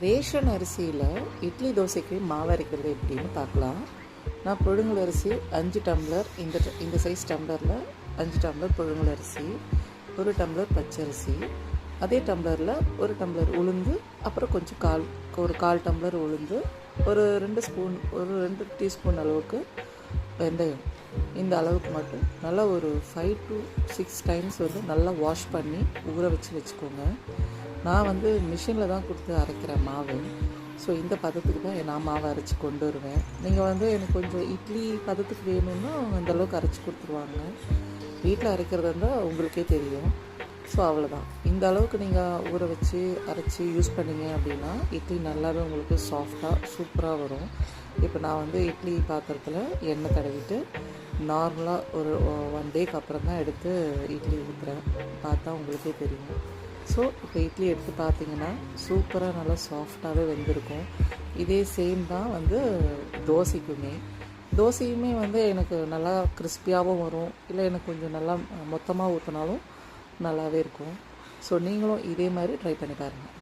Ration அரிசியில் இட்லி தோசைக்கு மாவு அரைக்கிறது எப்படின்னு பார்க்கலாம். நான் புழுங்கல் அரிசி அஞ்சு டம்ளர் இந்த இந்த சைஸ் டம்ளரில் அஞ்சு டம்ளர் புழுங்கல் அரிசி ஒரு டம்ளர் பச்சரிசி அதே டம்ளரில் ஒரு டம்ளர் உளுந்து அப்புறம் கொஞ்சம் கால் ஒரு கால் டம்ளர் உளுந்து ஒரு ரெண்டு ஸ்பூன் ஒரு ரெண்டு டீஸ்பூன் அளவுக்கு வெந்தயம். இந்த அளவுக்கு மட்டும். நல்லா ஒரு ஃபைவ் டு சிக்ஸ் டைம்ஸ் வந்து நல்லா வாஷ் பண்ணி ஊற வச்சு வச்சுக்கோங்க. நான் வந்து மிஷினில் தான் கொடுத்து அரைக்கிறேன் மாவு. ஸோ இந்த பதத்துக்கு தான் நான் மாவை அரைச்சி கொண்டு வருவேன். நீங்கள் வந்து எனக்கு கொஞ்சம் இட்லி பதத்துக்கு வேணும்னா அவங்க அந்த அளவுக்கு அரைச்சி கொடுத்துருவாங்க. வீட்டில் அரைக்கிறதா இருந்தால் உங்களுக்கே தெரியும். ஸோ அவ்வளோதான் இந்த அளவுக்கு நீங்கள் ஊற வச்சு அரைச்சி யூஸ் பண்ணிங்க அப்படின்னா இட்லி நல்லாவே உங்களுக்கு சாஃப்டாக சூப்பராக வரும். இப்போ நான் வந்து இட்லி பாத்திரத்தில் எண்ணெய் தடவிட்டு நார்மலாக ஒரு ஒன் டேக்கு அப்புறம் தான் எடுத்து இட்லி ஊற்றுறேன் பார்த்தா உங்களுக்கே தெரியும். ஸோ இப்போ இட்லி எடுத்து பார்த்தீங்கன்னா சூப்பராக நல்லா சாஃப்டாகவே வெந்திருக்கும். இதே சேம் தான் வந்து தோசைக்குமே. தோசையுமே வந்து எனக்கு நல்லா கிறிஸ்பியாகவும் வரும். இல்லை எனக்கு கொஞ்சம் நல்லா மொத்தமாக ஊற்றினாலும் நல்லாவே இருக்கும். ஸோ நீங்களும் இதே மாதிரி ட்ரை பண்ணி பாருங்கள்